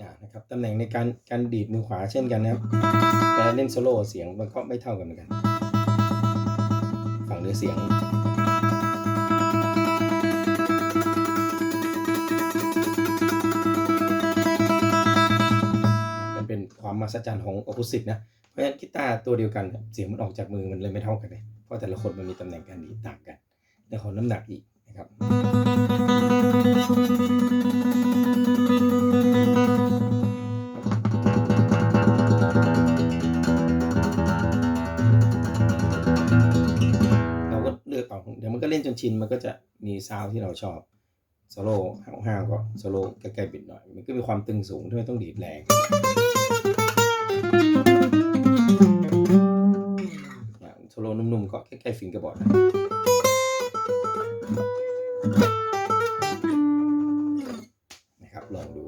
อ่านะครับตำแหน่งในการการดีดมือขวาเช่นกันนะครับเวลาเล่นโซโล่เสียงมันก็ไม่เท่ากันเหมือนกัน ฝั่งเนื้อเสียงมันเป็นความมหัศจรรย์ของโอ p ุสิตนะ เพราะฉะนั้นกีตาร์ตัวเดียวกันเสียงมันออกจากมือมันเลยไม่เท่ากันเลยเพราะแต่ละคนมันมีตำแหน่งการดีดต่างกันเรื่องของน้ำหนักอีกนะครับ มันก็เล่นจนชินมันก็จะมีซาวที่เราชอบโซโล่ห้าวๆก็โซโล่ใกล้ๆปิดหน่อย มันก็มีความตึงสูงที่ไม่ต้องดีดแรงโซโล่นุ่มๆก็ใกล้ๆฟิงกระบอร์ดนะครับลองดู